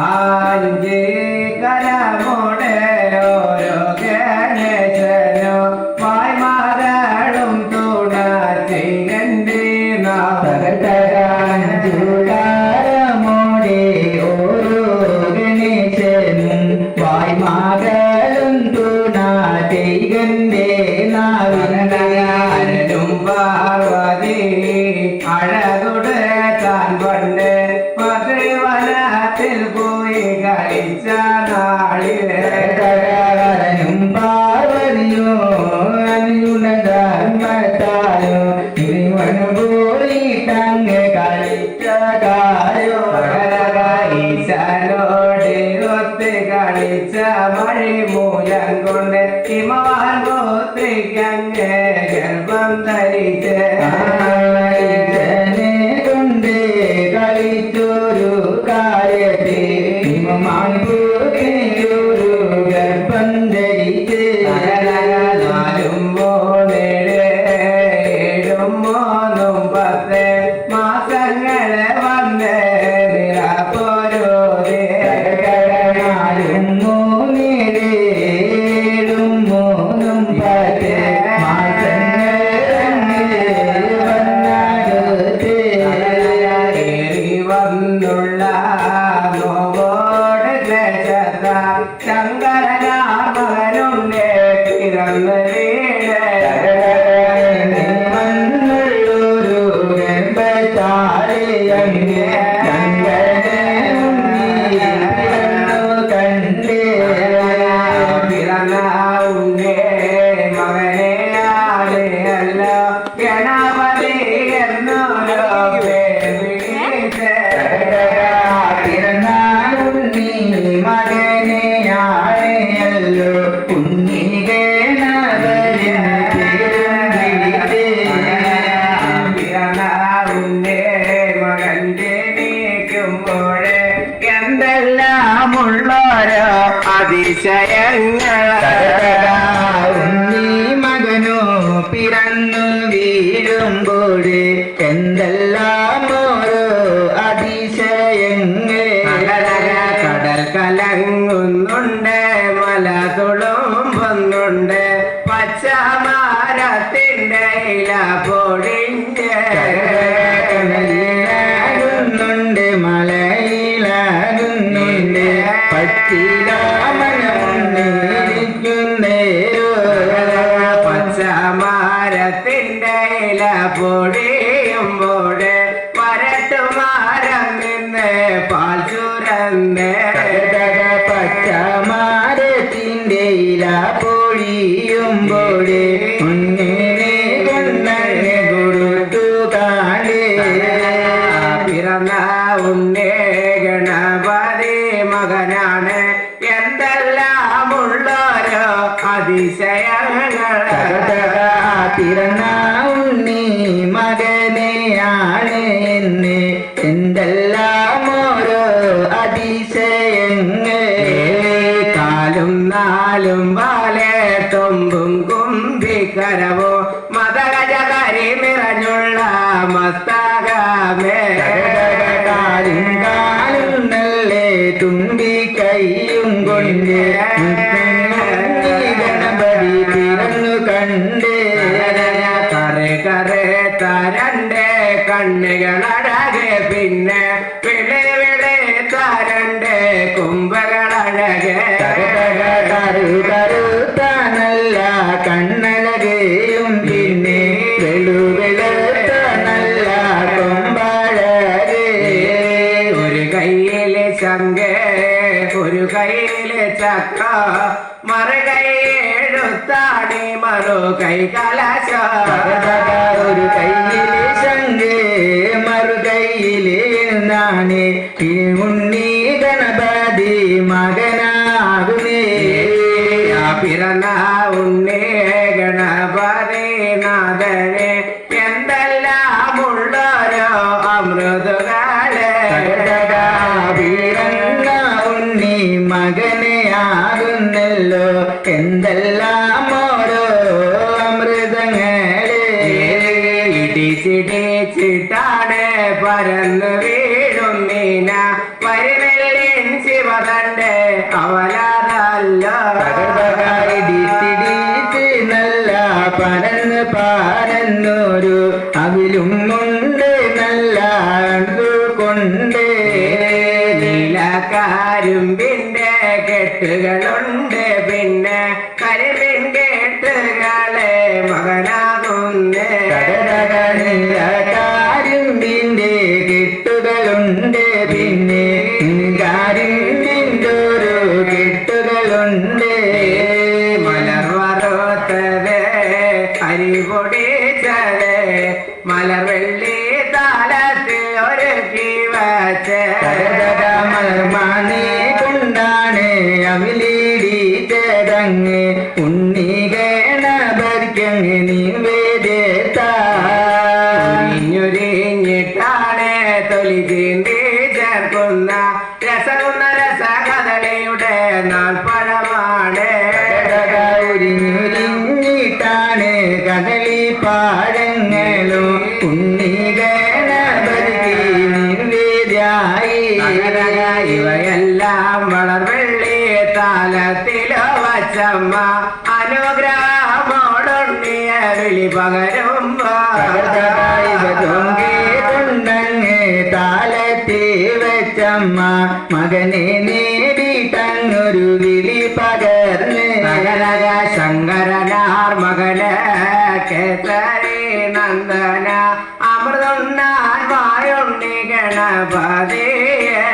ആയുജേ విట్టగాయో భగవా ఈశానో yeah, yeah. I'm a young man. നാലും വാലേത്തുമ്പും കുംഭിക്കരവോ. മതരജ കരിമിറഞ്ഞുള്ള മസ്താകാമേ. ചങ്കേ ഒരു കയ്യിലെ ചക്ക മറ കൈയെടുത്താടി മറു കൈ കലാശ ഒരു കയ്യിലെ ചങ്കേ മറു കയ്യിലെ നാണി ഉണ്ണി ഗണപതി മകനാകുന്നേ പിറന്നാ ഉണ്ണേ ചിടിച്ചിട്ടാണ് പരന്നു വീഴും മീന. വരുന്നല്ലേ ശിവതന്റെ അവലാതല്ല. നല്ല പരന്ന് പാരന്നൊരു അവിലും ഉണ്ട് നല്ല കൊണ്ട്. കാരുമ്പിന്റെ കെട്ടുകളുണ്ട് പിന്നെ അരിപൊടിച്ചത് മലർവെള്ളി താലത്ത് ഒരു വച്ച്. മലർമാനെ കൊണ്ടാണ് അവിലീടി ചടങ്ങ് ഉണ്ണി ഗണപതിക്കങ്ങ് നിവേദ്യത്താ ഉരിഞ്ഞുരിഞ്ഞിട്ടാണ് തൊലി താലത്തിലോ വച്ചമ്മ അനുഗ്രഹമോടുണ്ണിയ വിളി പകരുമ്പോ. കൊണ്ടങ്ങ് താലത്തി വെച്ചമ്മ മകനെ നേടിയിട്ടങ്ങൊരു വിളി പകർന്ന്. മകനക ശങ്കരനാർ മകനെ കേസരി നന്ദന അമൃതുണ്ണാൻ വായുണ്ണി ഗണപതിയെ.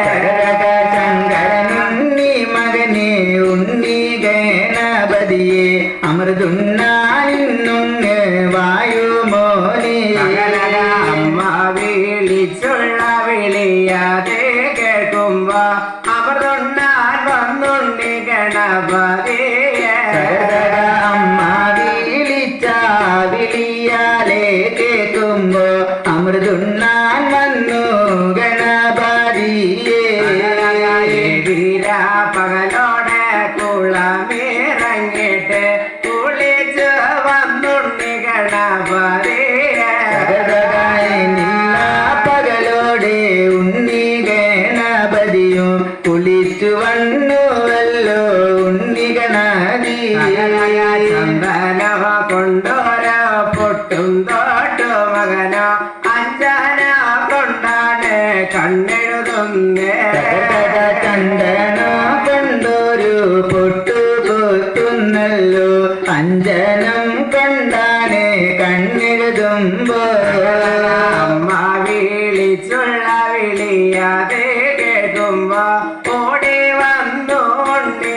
അമൃതുണ്ണാൻ വന്നു ഗണപതിയെ. വീര പകലോടെ കുളമിറങ്ങിട്ട് അഞ്ചന കൊണ്ടാണ് കണ്ണെഴുതുന്നേ. ചന്ദന കൊണ്ടൊരു പൊട്ടു അഞ്ജനം കൊണ്ടാണ് കണ്ണെഴുതുമ്പോ. അമ്മ വിളിച്ചുള്ള വിളിയാതെ കേൾക്കുമ്പോ ഓടി വന്നു ഉണ്ണി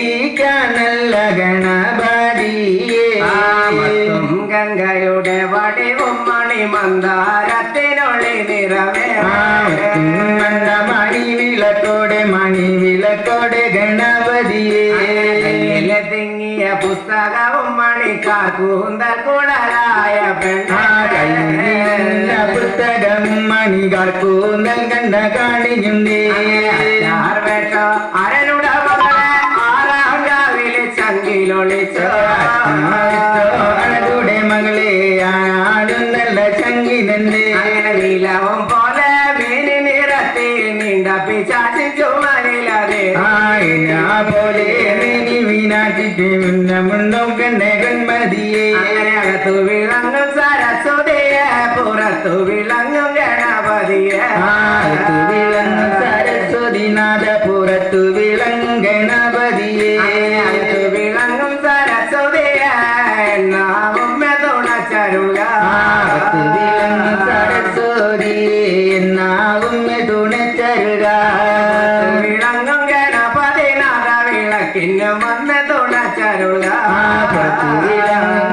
മണിമന്ദാരത്തിനൊളി നിറവേ. മണ്ട മണി വിളക്കോടെ മണി വിളക്കോടെ ഗണപതിയെ തിങ്ങിയ പുസ്തകവും മണിക്കാക്കൂന്തൽ കുളരായ ആ കയ്യിലുള്ള പുസ്തകം മണികാർ കൂന്തൽ കണ്ട പെണ്ണോ അരനുട മകളെ ആറാം രാവിലെ ചങ്കിലൊളിച്ചോ. إنما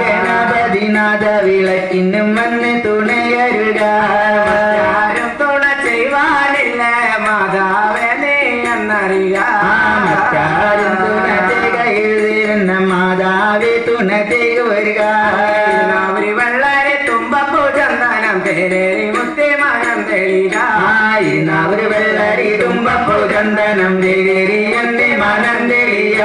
ഗണപതിനാഥ വിളക്കിനും വന്ന് തുണയരുക. ആരും തുണ ചെയ്യുവാനില്ല മാതാവേ നീ എന്നറിയ മറ്റാരും തുണ ചെയ്യുന്ന മാതാവേ തുണ ചെയ്യുക അവരി വെള്ളരി തുമ്പപ്പൂ ചന്ദനം തേരേരി മുത്തിമനം തെളിക. ആയിരുന്നവർ വെള്ളരി തുമ്പപ്പോ ചന്ദനം തേരി എന്റെ മനം തെളിയ.